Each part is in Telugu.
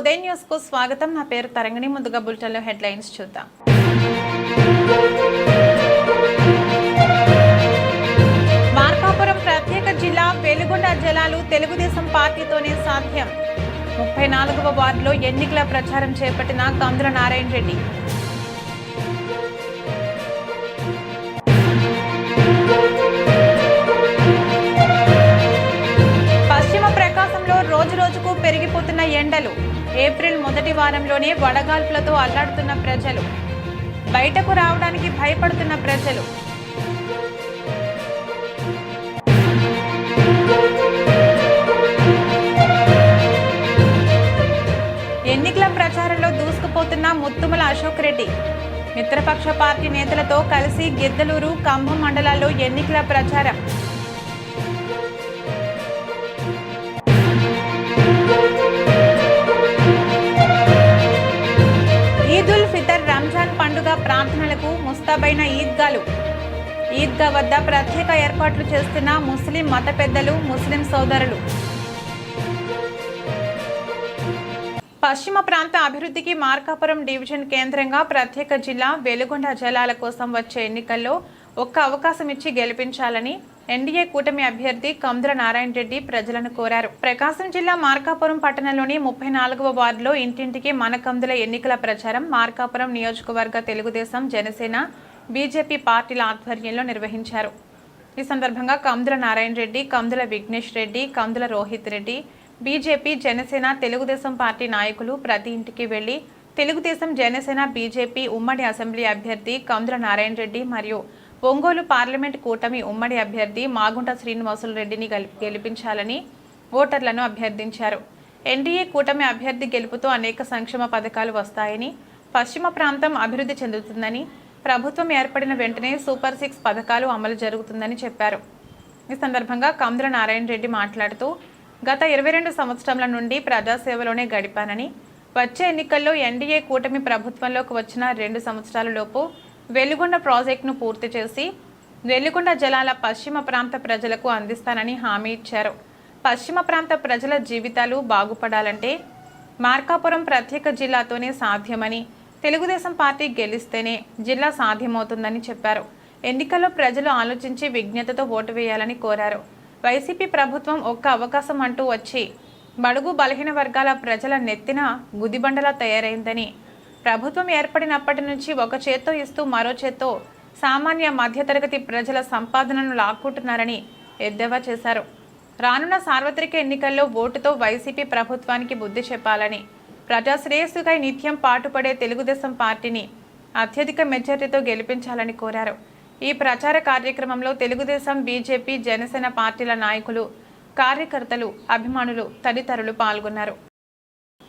ఉదయం న్యూస్కు స్వాగతం. నా పేరు తరంగిణి. ముందుగా బులెటిన్లో హెడ్లైన్స్ చూద్దాం. మార్కాపురం ప్రత్యేక జిల్లా వెలుగొండ జలాలు తెలుగుదేశం పార్టీతోనే సాధ్యం. ముప్పై నాలుగవ వార్డులో ఎన్నికల ప్రచారం చేపట్టిన కందుల నారాయణ రెడ్డి. పశ్చిమ ప్రకాశంలో రోజు రోజుకు పెరిగిపోతున్న ఎండలు. ఏప్రిల్ మొదటి వారంలోనే వడగాల్పులతో అల్లాడుతున్న ప్రజలు. బయటకు రావడానికి భయపడుతున్న ప్రజలు. ఎన్నికల ప్రచారంలో దూసుకుపోతున్న ముత్తుమల అశోక్ రెడ్డి. మిత్రపక్ష పార్టీ నేతలతో కలిసి గిద్దలూరు కంభం మండలాల్లో ఎన్నికల ప్రచారం. ముస్తాబైన ఈద్గాలు. ఈద్గా వద్ద ప్రత్యేక ఏర్పాట్లు చేస్తున్న ముస్లిం మత పెద్దలు ముస్లిం సోదరులు. పశ్చిమ ప్రాంత అభివృద్ధికి మార్కాపురం డివిజన్ కేంద్రంగా ప్రత్యేక జిల్లా వెలుగొండ జలాల కోసం వచ్చే ఎన్నికల్లో ఒక్క అవకాశం ఇచ్చి గెలిపించాలని ఎన్డీఏ కూటమి అభ్యర్థి కంద్ర నారాయణ రెడ్డి ప్రజలను కోరారు. ప్రకాశం జిల్లా మార్కాపురం పట్టణంలోని ముప్పై నాలుగవ వార్డులో ఇంటింటికి మన కందుల ఎన్నికల ప్రచారం మార్కాపురం నియోజకవర్గ తెలుగుదేశం జనసేన బీజేపీ పార్టీల ఆధ్వర్యంలో నిర్వహించారు. ఈ సందర్భంగా కందుల నారాయణ రెడ్డి కందుల విఘ్నేష్ రెడ్డి కందుల రోహిత్ రెడ్డి బీజేపీ జనసేన తెలుగుదేశం పార్టీ నాయకులు ప్రతి ఇంటికి వెళ్ళి తెలుగుదేశం జనసేన బీజేపీ ఉమ్మడి అసెంబ్లీ అభ్యర్థి కందుల నారాయణ రెడ్డి మరియు ఒంగోలు పార్లమెంట్ కూటమి ఉమ్మడి అభ్యర్థి మాగుంట శ్రీనివాసులు రెడ్డిని గెలిపించాలని ఓటర్లను అభ్యర్థించారు. ఎన్డీఏ కూటమి అభ్యర్థి గెలుపుతో అనేక సంక్షేమ పథకాలు వస్తాయని పశ్చిమ ప్రాంతం అభివృద్ధి చెందుతుందని ప్రభుత్వం ఏర్పడిన వెంటనే సూపర్ సిక్స్ పథకాలు అమలు జరుగుతుందని చెప్పారు. ఈ సందర్భంగా కందుల నారాయణ రెడ్డి మాట్లాడుతూ గత ఇరవై రెండు సంవత్సరాల నుండి ప్రజాసేవలోనే గడిపానని వచ్చే ఎన్నికల్లో ఎన్డీఏ కూటమి ప్రభుత్వంలోకి వచ్చిన రెండు సంవత్సరాల లోపు వెలుగొండ ప్రాజెక్టును పూర్తి చేసి వెలుగొండ జలాల పశ్చిమ ప్రాంత ప్రజలకు అందిస్తానని హామీ ఇచ్చారు. పశ్చిమ ప్రాంత ప్రజల జీవితాలు బాగుపడాలంటే మార్కాపురం ప్రత్యేక జిల్లాతోనే సాధ్యమని తెలుగుదేశం పార్టీ గెలిస్తేనే జిల్లా సాధ్యమవుతుందని చెప్పారు. ఎన్నికల్లో ప్రజలు ఆలోచించి విజ్ఞతతో ఓటు వేయాలని కోరారు. వైసీపీ ప్రభుత్వం ఒక్క అవకాశం అంటూ వచ్చి బడుగు బలహీన వర్గాల ప్రజల నెత్తిన గుదిబండలా తయారైందని ప్రభుత్వం ఏర్పడినప్పటి నుంచి ఒక చేత్తో ఇస్తూ మరో చేత్తో సామాన్య మధ్యతరగతి ప్రజల సంపాదనను లాక్కుంటున్నారని ఎద్దేవా చేశారు. రానున్న సార్వత్రిక ఎన్నికల్లో ఓటుతో వైసీపీ ప్రభుత్వానికి బుద్ధి చెప్పాలని ప్రజాశ్రేయస్సుకై నిత్యం పాటుపడే తెలుగుదేశం పార్టీని అత్యధిక మెజార్టీతో గెలిపించాలని కోరారు. ఈ ప్రచార కార్యక్రమంలో తెలుగుదేశం బీజేపీ జనసేన పార్టీల నాయకులు కార్యకర్తలు అభిమానులు తదితరులు పాల్గొన్నారు.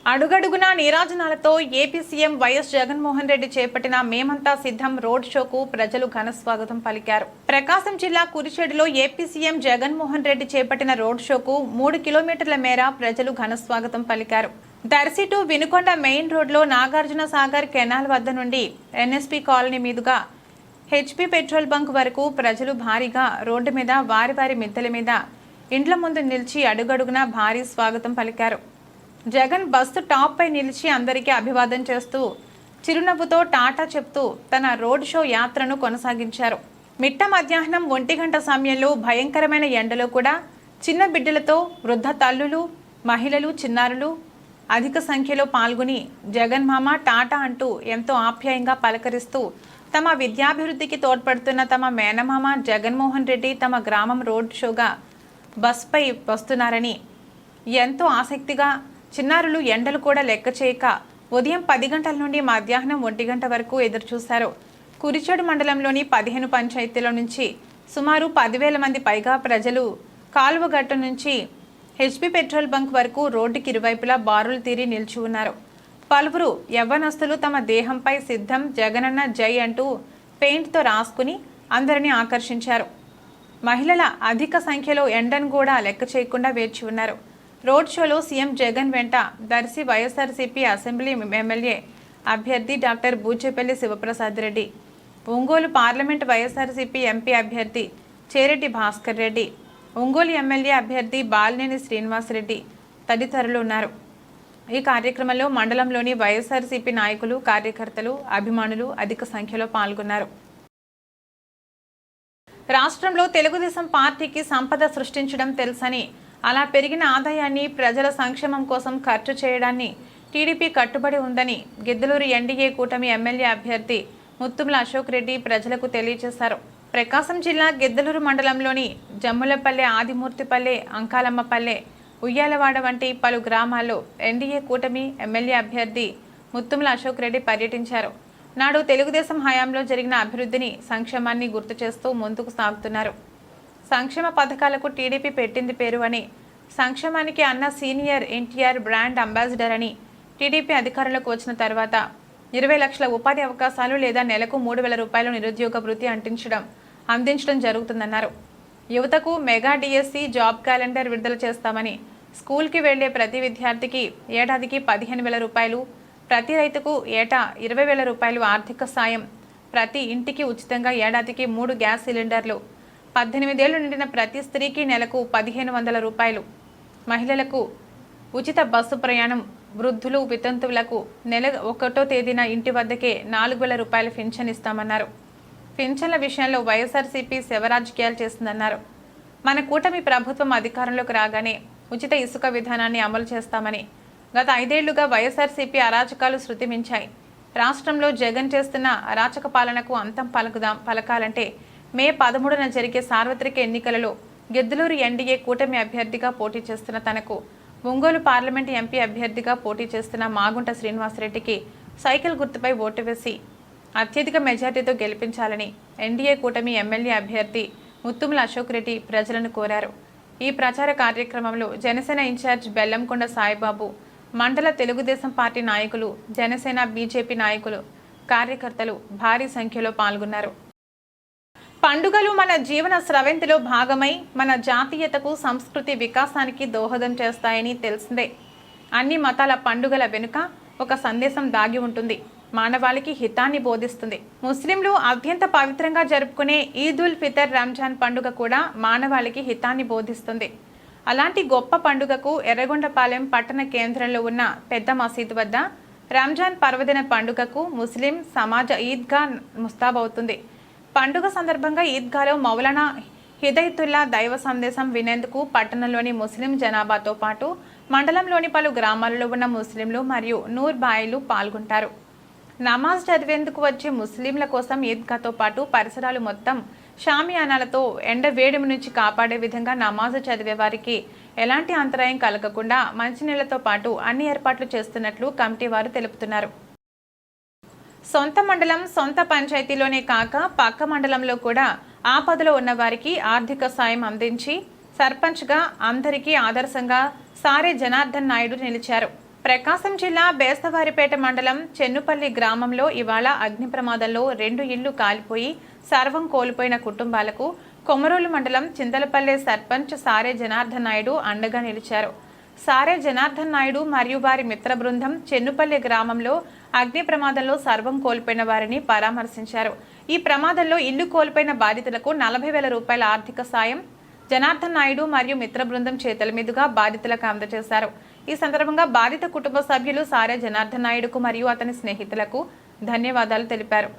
అడుగడుగునా నీరాజనాలతో AP CM YS Jaganmohan Reddy చేపట్టిన మేమంతా సిద్ధం రోడ్ షోకు ప్రజలు ఘన స్వాగతం పలికారు. ప్రకాశం జిల్లా కురిచేడులో ఏపీ సీఎం జగన్మోహన్ రెడ్డి చేపట్టిన రోడ్ షోకు మూడు కిలోమీటర్ల మేర ప్రజలు ఘన స్వాగతం పలికారు. దర్శి టు వినుకొండ మెయిన్ రోడ్లో నాగార్జున సాగర్ కెనాల్ వద్ద నుండి ఎన్ఎస్పీ కాలనీ మీదుగా హెచ్పి పెట్రోల్ బంక్ వరకు ప్రజలు భారీగా రోడ్డు మీద వారి వారి మిద్దెల మీద ఇండ్ల ముందు నిలిచి అడుగడుగునా భారీ స్వాగతం పలికారు. జగన్ బస్సు టాప్ పై నిలిచి అందరికీ అభివాదం చేస్తూ చిరునవ్వుతో టాటా చెప్తూ తన రోడ్ షో యాత్రను కొనసాగించారు. మిట్ట మధ్యాహ్నం ఒంటి గంట సమయంలో భయంకరమైన ఎండలో కూడా చిన్న బిడ్డలతో వృద్ధ తల్లులు మహిళలు చిన్నారులు అధిక సంఖ్యలో పాల్గొని జగన్ మామ టాటా అంటూ ఎంతో ఆప్యాయంగా పలకరిస్తూ తమ విద్యాభివృద్ధికి తోడ్పడుతున్న తమ మేనమామ జగన్మోహన్ రెడ్డి తమ గ్రామం రోడ్ షోగా బస్పై వస్తున్నారని ఎంతో ఆసక్తిగా చిన్నారులు ఎండలు కూడా లెక్క చేయక ఉదయం పది గంటల నుండి మధ్యాహ్నం ఒంటి గంట వరకు ఎదురుచూశారు. కురిచేడు మండలంలోని పదిహేను పంచాయతీల నుంచి సుమారు పదివేల మంది పైగా ప్రజలు కాలువగట్టు నుంచి హెచ్పి పెట్రోల్ బంక్ వరకు రోడ్డుకి ఇరువైపులా బారులు తీరి నిలిచి ఉన్నారు. పలువురు యవ్వనస్తులు తమ దేహంపై సిద్ధం జగనన్న జై అంటూ పెయింట్తో రాసుకుని అందరినీ ఆకర్షించారు. మహిళల అధిక సంఖ్యలో ఎండను కూడా లెక్క చేయకుండా వేచి ఉన్నారు. రోడ్ షోలో సీఎం జగన్ వెంట దర్శి వైఎస్ఆర్సీపీ అసెంబ్లీ ఎమ్మెల్యే అభ్యర్థి doctor Bhoochepalli Sivaprasad Reddy Ongole parliament YSRCP MP అభ్యర్థి చేరెడ్డి భాస్కర్ రెడ్డి ఒంగోలు ఎమ్మెల్యే అభ్యర్థి బాలినేని శ్రీనివాసరెడ్డి తదితరులు ఉన్నారు. ఈ కార్యక్రమంలో మండలంలోని వైఎస్ఆర్సీపీ నాయకులు కార్యకర్తలు అభిమానులు అధిక సంఖ్యలో పాల్గొన్నారు. రాష్ట్రంలో తెలుగుదేశం పార్టీకి సంపద సృష్టించడం తెలుసని అలా పెరిగిన ఆదాయాన్ని ప్రజల సంక్షేమం కోసం ఖర్చు చేయడాన్ని టీడీపీ కట్టుబడి ఉందని గిద్దలూరు ఎన్డీఏ కూటమి ఎమ్మెల్యే అభ్యర్థి ముత్తుముల అశోక్ రెడ్డి ప్రజలకు తెలియజేశారు. ప్రకాశం జిల్లా గిద్దలూరు మండలంలోని జమ్ములపల్లె ఆదిమూర్తిపల్లె అంకాలమ్మపల్లె ఉయ్యాలవాడ వంటి పలు గ్రామాల్లో ఎన్డీఏ కూటమి ఎమ్మెల్యే అభ్యర్థి ముత్తుముల అశోక్ రెడ్డి పర్యటించారు. నాడు తెలుగుదేశం హయాంలో జరిగిన అభివృద్ధిని సంక్షేమాన్ని గుర్తు చేస్తూ ముందుకు సాగుతున్నారు. సంక్షేమ పథకాలకు టీడీపీ పెట్టింది పేరు అని సంక్షేమానికి అన్న సీనియర్ ఎన్టీఆర్ బ్రాండ్ అంబాసిడర్ అని టీడీపీ అధికారంలోకి వచ్చిన తర్వాత ఇరవై లక్షల ఉపాధి అవకాశాలు లేదా నెలకు మూడు వేల రూపాయలు నిరుద్యోగ వృత్తి అంటించడం అందించడం జరుగుతుందన్నారు. యువతకు మెగా డిఎస్సి జాబ్ క్యాలెండర్ విడుదల చేస్తామని స్కూల్కి వెళ్ళే ప్రతి విద్యార్థికి ఏడాదికి పదిహేను వేల రూపాయలు ప్రతి రైతుకు ఏటా ఇరవై వేల రూపాయలు ఆర్థిక సాయం ప్రతి ఇంటికి ఉచితంగా ఏడాదికి మూడు గ్యాస్ సిలిండర్లు పద్దెనిమిదేళ్ళు నిండిన ప్రతి స్త్రీకి నెలకు పదిహేను వందల రూపాయలు. మహిళలకు ఉచిత బస్సు ప్రయాణం వృద్ధులు వితంతువులకు నెల ఒకటో తేదీన ఇంటి వద్దకే నాలుగు వేల రూపాయల పింఛన్ ఇస్తామన్నారు. పింఛన్ల విషయంలో వైఎస్ఆర్సీపీ శివరాజకీయాలు చేస్తుందన్నారు. మన కూటమి ప్రభుత్వం అధికారంలోకి రాగానే ఉచిత ఇసుక విధానాన్ని అమలు చేస్తామని గత ఐదేళ్ళుగా వైఎస్ఆర్సీపీ అరాచకాలు శృతిమించాయి. రాష్ట్రంలో జగన్ చేస్తున్న అరాచక పాలనకు అంతం పలుకుదాం పలకాలంటే మే పదమూడున జరిగే సార్వత్రిక ఎన్నికలలో గిద్దలూరు ఎన్డీఏ కూటమి అభ్యర్థిగా పోటీ చేస్తున్న తనకు ఒంగోలు పార్లమెంటు ఎంపీ అభ్యర్థిగా పోటీ చేస్తున్న మాగుంట శ్రీనివాసరెడ్డికి సైకిల్ గుర్తుపై ఓటు వేసి అత్యధిక మెజార్టీతో గెలిపించాలని ఎన్డీఏ కూటమి ఎమ్మెల్యే అభ్యర్థి ముత్తుముల అశోక్ రెడ్డి ప్రజలను కోరారు. ఈ ప్రచార కార్యక్రమంలో జనసేన ఇన్ఛార్జ్ బెల్లంకొండ సాయిబాబు మండల తెలుగుదేశం పార్టీ నాయకులు జనసేన బీజేపీ నాయకులు కార్యకర్తలు భారీ సంఖ్యలో పాల్గొన్నారు. పండుగలు మన జీవన స్రవంతిలో భాగమై మన జాతీయతకు సంస్కృతి వికాసానికి దోహదం చేస్తాయని తెలిసిందే. అన్ని మతాల పండుగల వెనుక ఒక సందేశం దాగి ఉంటుంది. మానవాళికి హితాన్ని బోధిస్తుంది. ముస్లింలు అత్యంత పవిత్రంగా జరుపుకునే ఈద్ ఉల్ ఫితర్ రంజాన్ పండుగ కూడా మానవాళికి హితాన్ని బోధిస్తుంది. అలాంటి గొప్ప పండుగకు ఎర్రగొండపాలెం పట్టణ కేంద్రంలో ఉన్న పెద్ద మసీదు వద్ద రంజాన్ పర్వదిన పండుగకు ముస్లిం సమాజ ఈద్గా ముస్తాబవుతుంది. పండుగ సందర్భంగా ఈద్గాలో మౌలానా హిదయతుల్లా దైవ సందేశం వినేందుకు పట్టణంలోని ముస్లిం జనాభాతో పాటు మండలంలోని పలు గ్రామాలలో ఉన్న ముస్లింలు మరియు నూర్ బాయిలు పాల్గొంటారు. నమాజ్ చదివేందుకు వచ్చే ముస్లింల కోసం ఈద్గాతో పాటు పరిసరాలు మొత్తం షామియానాలతో ఎండ వేడిమి నుంచి కాపాడే విధంగా నమాజు చదివే వారికి ఎలాంటి అంతరాయం కలగకుండా మంచినీళ్ళతో పాటు అన్ని ఏర్పాట్లు చేస్తున్నట్లు కమిటీ వారు తెలుపుతున్నారు. సొంత మండలం సొంత పంచాయతీలోనే కాక పక్క మండలంలో కూడా ఆపదలో ఉన్న వారికి ఆర్థిక సాయం అందించి సర్పంచ్గా అందరికీ ఆదర్శంగా సారే జనార్దన్ నాయుడు నిలిచారు. ప్రకాశం జిల్లా బేస్తవారిపేట మండలం చెన్నుపల్లి గ్రామంలో ఇవాళ అగ్ని ప్రమాదంలో రెండు ఇళ్ళు కాలిపోయి సర్వం కోల్పోయిన కుటుంబాలకు కొమరోలు మండలం చింతలపల్లె సర్పంచ్ సారే జనార్దన్ నాయుడు అండగా నిలిచారు. సారే జనార్దన్ నాయుడు మరియు వారి మిత్ర బృందం చెన్నుపల్లి గ్రామంలో అగ్ని ప్రమాదంలో సర్వం కోల్పోయిన వారిని పరామర్శించారు. ఈ ప్రమాదంలో ఇల్లు కోల్పోయిన బాధితులకు నలభై వేల రూపాయల ఆర్థిక సాయం జనార్దన్ నాయుడు మరియు మిత్ర బృందం చేతుల మీదుగా బాధితులకు అందజేశారు. ఈ సందర్భంగా బాధిత కుటుంబ సభ్యులు సారే జనార్దన్ నాయుడుకు మరియు అతని స్నేహితులకు ధన్యవాదాలు తెలిపారు.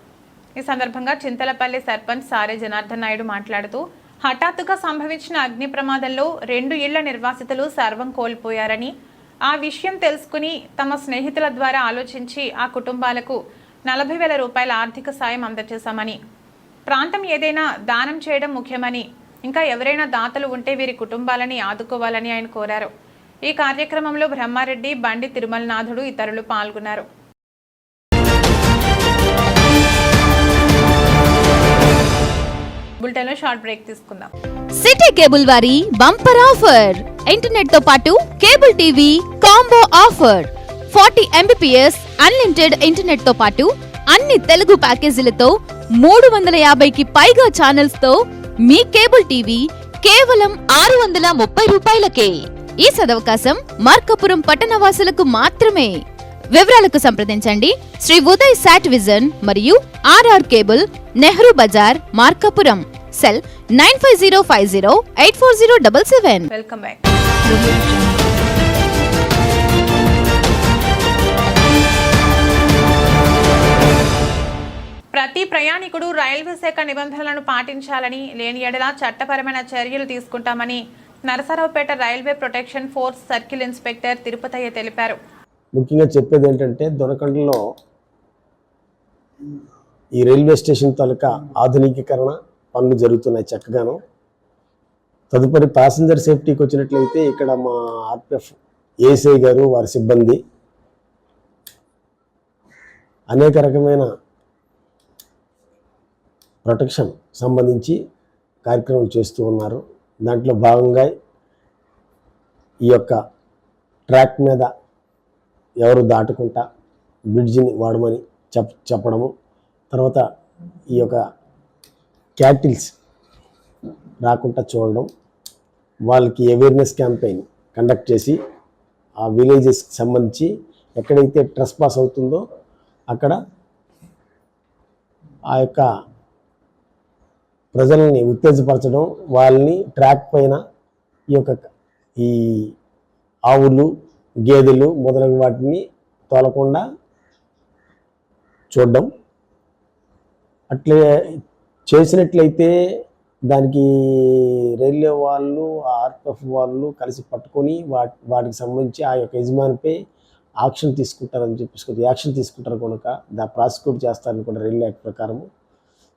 ఈ సందర్భంగా చింతలపల్లి సర్పంచ్ సారే జనార్దన్ నాయుడు మాట్లాడుతూ హఠాత్తుగా సంభవించిన అగ్ని ప్రమాదంలో రెండు ఇళ్ళ నిర్వాసితులు సర్వం కోల్పోయారని ఆ విషయం తెలుసుకుని తమ స్నేహితుల ద్వారా ఆలోచించి ఆ కుటుంబాలకు నలభై వేల రూపాయల ఆర్థిక సాయం అందజేశామని ప్రాంతం ఏదైనా దానం చేయడం ముఖ్యమని ఇంకా ఎవరైనా దాతలు ఉంటే వీరి కుటుంబాలని ఆదుకోవాలని ఆయన కోరారు. ఈ కార్యక్రమంలో బ్రహ్మారెడ్డి బండి తిరుమలనాథుడు ఇతరులు పాల్గొన్నారు. బులెటిన్లో షార్ట్ బ్రేక్ తీసుకుందాం. సిటీ కేబుల్ వారి బంపర్ ఆఫర్. ఇంటర్నెట్తో పాటు cable TV combo offer. Forty Mbps unlimited ఇంటర్నెట్తో పాటు అన్ని తెలుగు ప్యాకేజీలతో మూడు వందల యాభైకి పైగా ఛానల్స్తో మీ కేబుల్ టీవీ కేవలం ఆరు వందల ముప్పై రూపాయలకే. ఈ సదవకాశం మార్కాపురం పట్టణవాసులకు మాత్రమే. వివరాలకు సంప్రదించండి. శ్రీ ఉదయ్ శాట్ విజన్ మరియు RR cable Nehru Bazar Markapuram. Cell nine five zero five zero eight four zero double seven. Welcome back. ప్రతి ప్రయాణికుడు రైల్వే శాఖ నిబంధనలను పాటించాలని లేని ఎడలా చట్టపరమైన చర్యలు తీసుకుంటామని Narasaraopet railway protection force circle inspector Tirupatayya తెలిపారు. ముఖ్యంగా చెప్పేది ఏంటంటే దొనకండలో ఈ రైల్వే స్టేషన్ తాలూకా ఆధునికీకరణ పనులు జరుగుతున్నాయి చక్కగాను. తదుపరి ప్యాసింజర్ సేఫ్టీకి వచ్చినట్లయితే ఇక్కడ మా ఆర్పిఎఫ్ ఏసీ గారు వారి సిబ్బంది. అనేక రకమైన ప్రొటెక్షన్ సంబంధించి కార్యక్రమాలు చేస్తూ ఉన్నారు. దాంట్లో భాగంగా ఈ యొక్క ట్రాక్ మీద ఎవరు దాటుకుంటా బ్రిడ్జిని వాడమని చెప్ చెప్పడము. తర్వాత ఈ యొక్క క్యాటిల్స్ రాకుండా చూడడం వాళ్ళకి అవేర్నెస్ క్యాంపెయిన్ కండక్ట్ చేసి ఆ విలేజెస్కి సంబంధించి ఎక్కడైతే ట్రెస్ పాస్ అవుతుందో అక్కడ ఆ యొక్క ప్రజల్ని ఉత్తేజపరచడం వాళ్ళని ట్రాక్ పైన ఈ యొక్క ఈ ఆవులు గేదెలు మొదలగు వాటిని తోలకుండా చూడడం. అట్లే చేసినట్లయితే దానికి రైల్వే వాళ్ళు ఆర్పిఎఫ్ వాళ్ళు కలిసి పట్టుకొని వాటి వాటికి సంబంధించి ఆ యొక్క యజమానిపై యాక్షన్ తీసుకుంటారని చెప్పేసి యాక్షన్ తీసుకుంటారు కనుక దా ప్రాసిక్యూట్ చేస్తారని కూడా రైల్వే యాక్ట్ ప్రకారం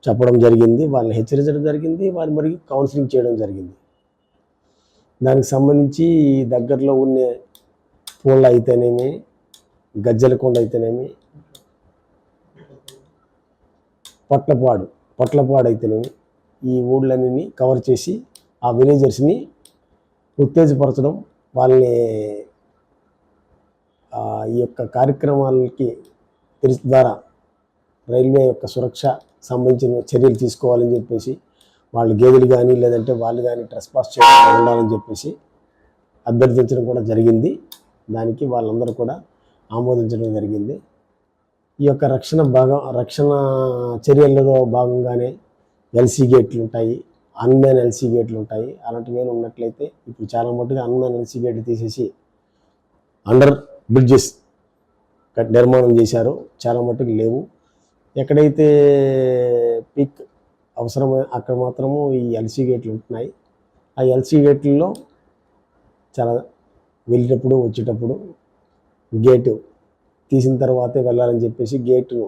చెప్పడం జరిగింది. వాళ్ళని హెచ్చరించడం జరిగింది. వారి మరి కౌన్సిలింగ్ చేయడం జరిగింది. దానికి సంబంధించి దగ్గరలో ఉన్న పూళ్ళ అయితేనేమి గజ్జలకొండ అయితేనేమి పొట్లపాడు పొట్లపాడైతేనేమి ఈ ఊళ్ళన్నీ కవర్ చేసి ఆ విలేజర్స్ని ఉత్తేజపరచడం వాళ్ళని ఈ యొక్క కార్యక్రమాలకి తెలిసి ద్వారా రైల్వే యొక్క సురక్ష సంబంధించిన చర్యలు తీసుకోవాలని చెప్పేసి వాళ్ళు గేదెలు కానీ లేదంటే వాళ్ళు కానీ ట్రెస్ పాస్ చేయకుండా ఉండాలని చెప్పేసి అభ్యర్థించడం కూడా జరిగింది. దానికి వాళ్ళందరూ కూడా ఆమోదించడం జరిగింది. ఈ యొక్క రక్షణ భాగం రక్షణ చర్యలలో భాగంగానే ఎల్సీ గేట్లు ఉంటాయి అన్మ్యాన్ ఎల్సీ గేట్లు ఉంటాయి అలాంటివి ఏమి ఉన్నట్లయితే ఇప్పుడు చాలా మట్టుగా అన్మ్యాన్ ఎల్సీ గేట్లు తీసేసి అండర్ బ్రిడ్జెస్ నిర్మాణం చేశారు. చాలా మట్టుకు లేవు. ఎక్కడైతే పిక్ అవసరమై అక్కడ మాత్రము ఈ ఎల్సీ గేట్లు ఉంటున్నాయి ఆ ఎల్సీ గేట్లలో చాలా వెళ్ళేటప్పుడు వచ్చేటప్పుడు గేటు తీసిన తర్వాతే వెళ్ళాలని చెప్పేసి గేటును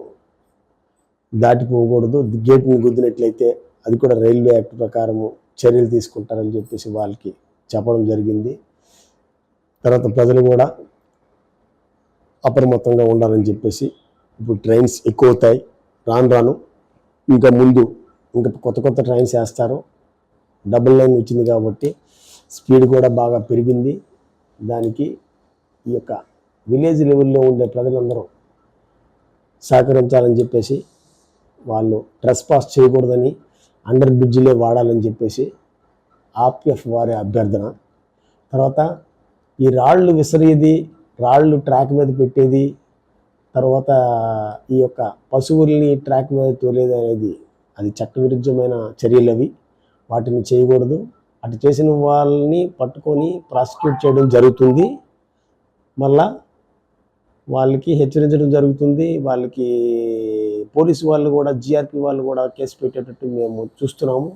దాటిపోకూడదు గేట్ని గుద్దినట్లయితే అది కూడా రైల్వే యాక్ట్ ప్రకారము చర్యలు తీసుకుంటారని చెప్పేసి వాళ్ళకి చెప్పడం జరిగింది. తర్వాత ప్రజలు కూడా అప్రమత్తంగా ఉండాలని చెప్పేసి ఇప్పుడు ట్రైన్స్ ఎక్కువ అవుతాయి రాను రాను ఇంకా ముందు ఇంకా కొత్త కొత్త ట్రైన్స్ వేస్తారు. డబుల్ లైన్ వచ్చింది కాబట్టి స్పీడ్ కూడా బాగా పెరిగింది. దానికి ఈ యొక్క విలేజ్ లెవెల్లో ఉండే ప్రజలందరూ సహకరించాలని చెప్పేసి వాళ్ళు ట్రెస్ పాస్ చేయకూడదని అండర్ బ్రిడ్జ్లే వాడాలని చెప్పేసి ఆప్ఎఫ్ వారి అభ్యర్థన. తర్వాత ఈ రాళ్ళు విసిరేది రాళ్ళు ట్రాక్ మీద పెట్టేది తర్వాత ఈ యొక్క పశువుల్ని ట్రాక్ మీద తోలేది అనేది అది చట్టవిరుద్ధమైన చర్యలు అవి. వాటిని చేయకూడదు. అటు చేసిన వాళ్ళని పట్టుకొని ప్రాసిక్యూట్ చేయడం జరుగుతుంది. మళ్ళా వాళ్ళకి హెచ్చరించడం జరుగుతుంది. వాళ్ళకి పోలీసు వాళ్ళు కూడా జిఆర్పి వాళ్ళు కూడా కేసు పెట్టేటట్టు మేము చూస్తున్నాము.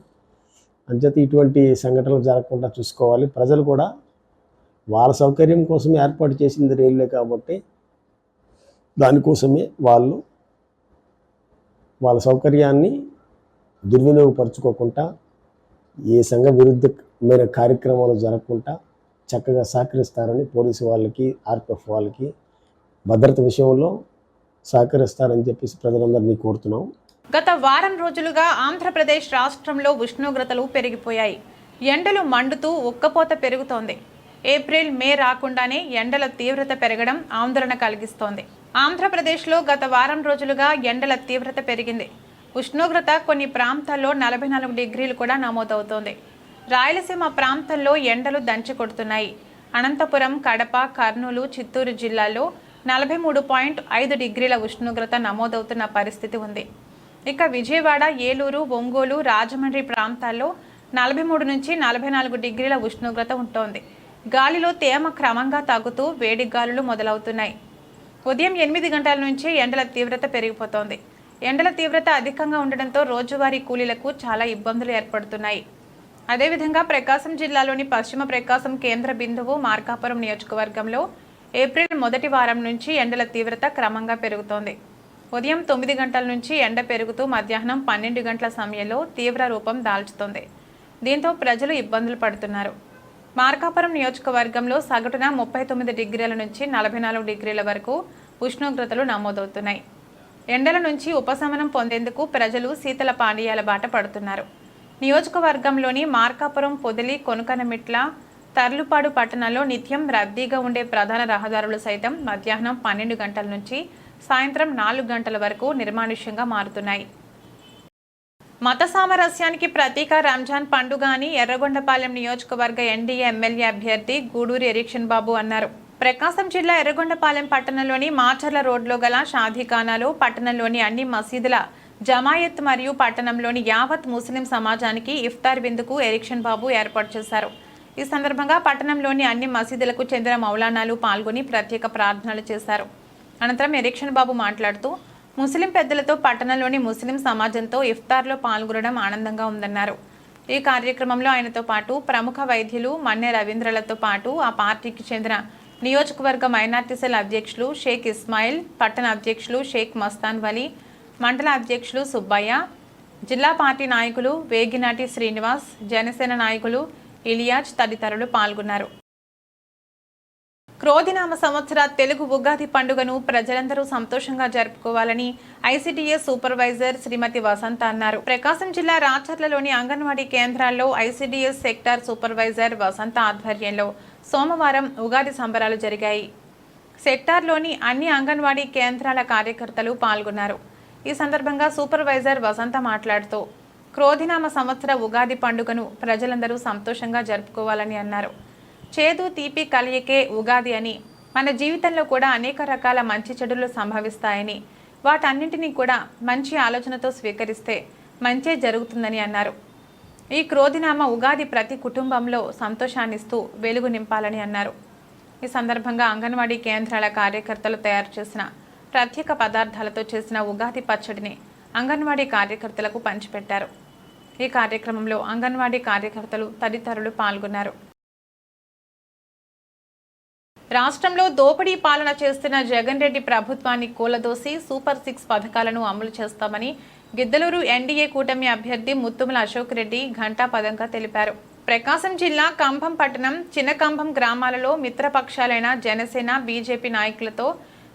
అంచేత ఇటువంటి సంఘటనలు జరగకుండా చూసుకోవాలి. ప్రజలు కూడా వాళ్ళ సౌకర్యం కోసమే ఏర్పాటు చేసింది రైల్వే కాబట్టి దానికోసమే వాళ్ళు వాళ్ళ సౌకర్యాన్ని దుర్వినియోగపరచుకోకుండా ఏ సంఘ విరుద్ధమైన కార్యక్రమాలు జరగకుండా చక్కగా సహకరిస్తారని పోలీసు వాళ్ళకి ఆర్పిఎఫ్ వాళ్ళకి భద్రత విషయంలో సహకరిస్తారని చెప్పేసి ప్రజలందరినీ కోరుతున్నాం. గత వారం రోజులుగా ఆంధ్రప్రదేశ్ రాష్ట్రంలో ఉష్ణోగ్రతలు పెరిగిపోయాయి. ఎండలు మండుతూ ఉక్కపోత పెరుగుతోంది. ఏప్రిల్ మే రాకుండానే ఎండల తీవ్రత పెరగడం ఆందోళన కలిగిస్తోంది. ఆంధ్రప్రదేశ్లో గత వారం రోజులుగా ఎండల తీవ్రత పెరిగింది. ఉష్ణోగ్రత కొన్ని ప్రాంతాల్లో నలభై నాలుగు డిగ్రీలు కూడా నమోదవుతోంది. రాయలసీమ ప్రాంతంలో ఎండలు దంచి కొడుతున్నాయి అనంతపురం కడప కర్నూలు చిత్తూరు జిల్లాల్లో నలభై మూడు పాయింట్ ఐదు డిగ్రీల ఉష్ణోగ్రత నమోదవుతున్న పరిస్థితి ఉంది. ఇక విజయవాడ ఏలూరు ఒంగోలు రాజమండ్రి ప్రాంతాల్లో నలభై మూడు నుంచి నలభై నాలుగు డిగ్రీల ఉష్ణోగ్రత ఉంటోంది. గాలిలో తేమ క్రమంగా తగ్గుతూ వేడి గాలులు మొదలవుతున్నాయి. ఉదయం ఎనిమిది గంటల నుంచి ఎండల తీవ్రత పెరిగిపోతోంది. ఎండల తీవ్రత అధికంగా ఉండడంతో రోజువారీ కూలీలకు చాలా ఇబ్బందులు ఏర్పడుతున్నాయి. అదేవిధంగా ప్రకాశం జిల్లాలోని పశ్చిమ ప్రకాశం కేంద్ర బిందువు మార్కాపురం నియోజకవర్గంలో ఏప్రిల్ మొదటి వారం నుంచి ఎండల తీవ్రత క్రమంగా పెరుగుతోంది. ఉదయం తొమ్మిది గంటల నుంచి ఎండ పెరుగుతూ మధ్యాహ్నం పన్నెండు గంటల సమయంలో తీవ్ర రూపం దాల్చుతోంది. దీంతో ప్రజలు ఇబ్బందులు పడుతున్నారు. మార్కాపురం నియోజకవర్గంలో సగటున ముప్పై తొమ్మిది డిగ్రీల నుంచి నలభై నాలుగు డిగ్రీల వరకు ఉష్ణోగ్రతలు నమోదవుతున్నాయి. ఎండల నుంచి ఉపశమనం పొందేందుకు ప్రజలు శీతల పానీయాల బాట పడుతున్నారు. నియోజకవర్గంలోని మార్కాపురం పొదిలి కొనుకనమిట్ల తర్లుపాడు పట్టణంలో నిత్యం రద్దీగా ఉండే ప్రధాన రహదారులు సైతం మధ్యాహ్నం పన్నెండు గంటల నుంచి సాయంత్రం నాలుగు గంటల వరకు నిర్మానుష్యంగా మారుతున్నాయి. మత సామరస్యానికి ప్రతీక రంజాన్ పండుగ అని ఎర్రగొండపాలెం నియోజకవర్గ ఎన్డీఏ ఎమ్మెల్యే అభ్యర్థి గూడూరి ఎరిక్షన్ బాబు అన్నారు. ప్రకాశం జిల్లా ఎర్రగొండపాలెం పట్టణంలోని మాచర్ల రోడ్లో గల షాదీఖానాలో పట్టణంలోని అన్ని మసీదుల జమాయత్ మరియు పట్టణంలోని యావత్ ముస్లిం సమాజానికి ఇఫ్తార్ విందుకు ఎరిక్షన్ బాబు ఏర్పాటు చేశారు. ఈ సందర్భంగా పట్టణంలోని అన్ని మసీదులకు చెందిన మౌలానాలు పాల్గొని ప్రత్యేక ప్రార్థనలు చేశారు. అనంతరం ఎరిక్షన్ బాబు మాట్లాడుతూ ముస్లిం పెద్దలతో పట్టణంలోని ముస్లిం సమాజంతో ఇఫ్తార్లో పాల్గొనడం ఆనందంగా ఉందన్నారు. ఈ కార్యక్రమంలో ఆయనతో పాటు ప్రముఖ వైద్యులు మన్నె రవీంద్రలతో పాటు ఆ పార్టీకి చెందిన నియోజకవర్గ మైనార్టీ సెల్ అధ్యక్షులు షేక్ ఇస్మాయిల్ పట్టణ అధ్యక్షులు షేక్ మస్తాన్ వలీ మండల అధ్యక్షులు సుబ్బయ్య జిల్లా పార్టీ నాయకులు వేగినాటి శ్రీనివాస్ జనసేన నాయకులు ఇలియాజ్ తదితరులు పాల్గొన్నారు. క్రోధినామ సంవత్సర తెలుగు ఉగాది పండుగను ప్రజలందరూ సంతోషంగా జరుపుకోవాలని ఐసిడిఎస్ సూపర్వైజర్ శ్రీమతి వసంత అన్నారు. ప్రకాశం జిల్లా రాచర్లలోని అంగన్వాడీ కేంద్రాల్లో ఐసిడిఎస్ సెక్టార్ సూపర్వైజర్ వసంత ఆధ్వర్యంలో సోమవారం ఉగాది సంబరాలు జరిగాయి. సెక్టార్లోని అన్ని అంగన్వాడీ కేంద్రాల కార్యకర్తలు పాల్గొన్నారు. ఈ సందర్భంగా సూపర్వైజర్ వసంత మాట్లాడుతూ క్రోధినామ సంవత్సర ఉగాది పండుగను ప్రజలందరూ సంతోషంగా జరుపుకోవాలని అన్నారు. చేదు తీపి కలయికే ఉగాది అని మన జీవితంలో కూడా అనేక రకాల మంచి చెడులు సంభవిస్తాయని వాటన్నింటినీ కూడా మంచి ఆలోచనతో స్వీకరిస్తే మంచే జరుగుతుందని అన్నారు. ఈ క్రోధినామ ఉగాది ప్రతి కుటుంబంలో సంతోషాన్నిస్తూ వెలుగు నింపాలని అన్నారు. ఈ సందర్భంగా అంగన్వాడీ కేంద్రాల కార్యకర్తలు తయారు చేసిన ప్రత్యేక పదార్థాలతో చేసిన ఉగాది పచ్చడిని అంగన్వాడీ కార్యకర్తలకు పంచిపెట్టారు. ఈ కార్యక్రమంలో అంగన్వాడీ కార్యకర్తలు తదితరులు పాల్గొన్నారు. రాష్ట్రంలో దోపిడీ పాలన చేస్తున్న జగన్ రెడ్డి ప్రభుత్వాన్ని కూలదోసి సూపర్ సిక్స్ పథకాలను అమలు చేస్తామని గిద్దలూరు ఎన్డీఏ కూటమి అభ్యర్థి ముత్తుమల అశోక్ రెడ్డి ఘంటాపదంగా తెలిపారు. ప్రకాశం జిల్లా కంభం పట్టణం చిన్నకంభం గ్రామాలలో మిత్రపక్షాలైన జనసేన బీజేపీ నాయకులతో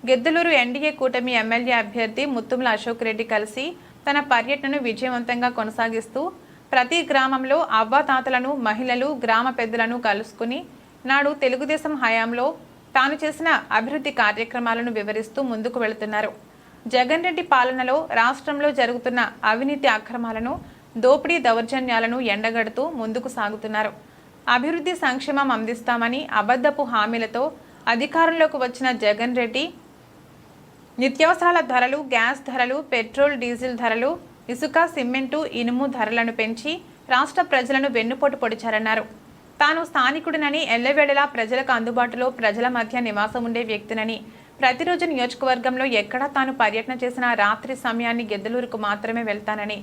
గిద్దలూరు ఎన్డీఏ కూటమి ఎమ్మెల్యే అభ్యర్థి ముత్తుమల అశోక్ రెడ్డి కలిసి తన పర్యటనను విజయవంతంగా కొనసాగిస్తూ ప్రతి గ్రామంలో అవ్వాతాతలను మహిళలు గ్రామ పెద్దలను కలుసుకుని నాడు తెలుగుదేశం హయాంలో తాను చేసిన అభివృద్ధి కార్యక్రమాలను వివరిస్తూ ముందుకు వెళుతున్నారు. జగన్ రెడ్డి పాలనలో రాష్ట్రంలో జరుగుతున్న అవినీతి అక్రమాలను దోపిడీ దౌర్జన్యాలను ఎండగడుతూ ముందుకు సాగుతున్నారు. అభివృద్ధి సంక్షేమం అందిస్తామని అబద్ధపు హామీలతో అధికారంలోకి వచ్చిన జగన్ రెడ్డి నిత్యావసరాల ధరలు గ్యాస్ ధరలు పెట్రోల్ డీజిల్ ధరలు ఇసుక సిమెంటు ఇనుము ధరలను పెంచి రాష్ట్ర ప్రజలను వెన్నుపోటు పొడిచారన్నారు. తాను స్థానికుడినని ఎల్లవేళలా ప్రజలకు అందుబాటులో ప్రజల మధ్య నివాసం ఉండే వ్యక్తినని ప్రతిరోజు నియోజకవర్గంలో ఎక్కడా తాను పర్యటన చేసిన రాత్రి సమయాన్ని గెద్దలూరుకు మాత్రమే వెళ్తానని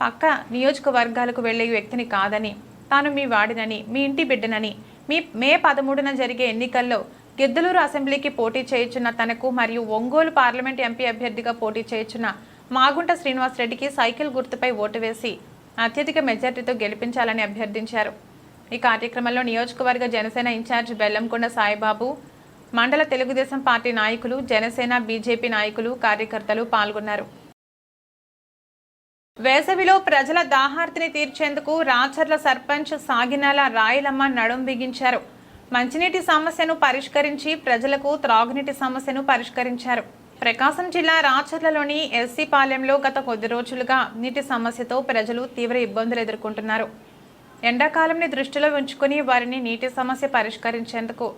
పక్క నియోజకవర్గాలకు వెళ్ళే వ్యక్తిని కాదని తాను మీ వాడినని మీ ఇంటి బిడ్డనని మీ మే పదమూడున జరిగే ఎన్నికల్లో గిద్దలూరు అసెంబ్లీకి పోటీ చేయుచున్న తనకు మరియు ఒంగోలు పార్లమెంట్ ఎంపీ అభ్యర్థిగా పోటీ చేయుచున్న మాగుంట శ్రీనివాసరెడ్డికి సైకిల్ గుర్తుపై ఓటు వేసి అత్యధిక మెజార్టీతో గెలిపించాలని అభ్యర్థించారు. ఈ కార్యక్రమంలో నియోజకవర్గ జనసేన ఇన్ఛార్జ్ బెల్లంకొండ సాయిబాబు మండల తెలుగుదేశం పార్టీ నాయకులు జనసేన బీజేపీ నాయకులు కార్యకర్తలు పాల్గొన్నారు. వేసవిలో ప్రజల దాహార్తిని తీర్చేందుకు రాచర్ల సర్పంచ్ సాగినాల రాయలమ్మ నడుం బిగించారు. మంచినీటి సమస్యను పరిష్కరించి ప్రజలకు త్రాగునీటి సమస్యను పరిష్కరించారు. ప్రకాశం జిల్లా రాచర్లలోని ఎస్సీ పాలెంలో గత కొద్ది రోజులుగా నీటి సమస్యతో ప్రజలు తీవ్ర ఇబ్బందులు ఎదుర్కొంటున్నారు. ఎండాకాలంని దృష్టిలో ఉంచుకుని వారిని నీటి సమస్య పరిష్కరించేందుకు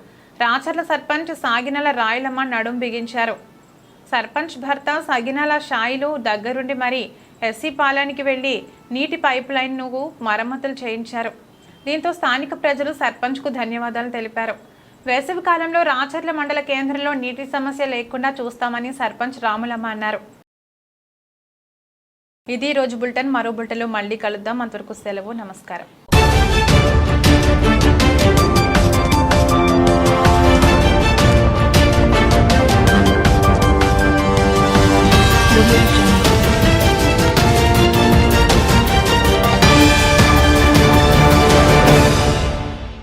రాచర్ల సర్పంచ్ సాగినల రాయలమ్మ నడుం బిగించారు. సర్పంచ్ భర్త సగినాల షాయిలు దగ్గరుండి మరి ఎస్సీ పాలెనికి వెళ్ళి నీటి పైప్ లైన్ను మరమ్మతులు చేయించారు. దీంతో స్థానిక ప్రజలు సర్పంచ్కు ధన్యవాదాలు తెలిపారు. వేసవి కాలంలో రాచర్ల మండల కేంద్రంలో నీటి సమస్య లేకుండా చూస్తామని సర్పంచ్ రాములమ్మ అన్నారు. ఇది రోజు బులెటిన్. మరో బులెటిన్లో మళ్ళీ కలుద్దాం. అంతవరకు సెలవు. నమస్కారం.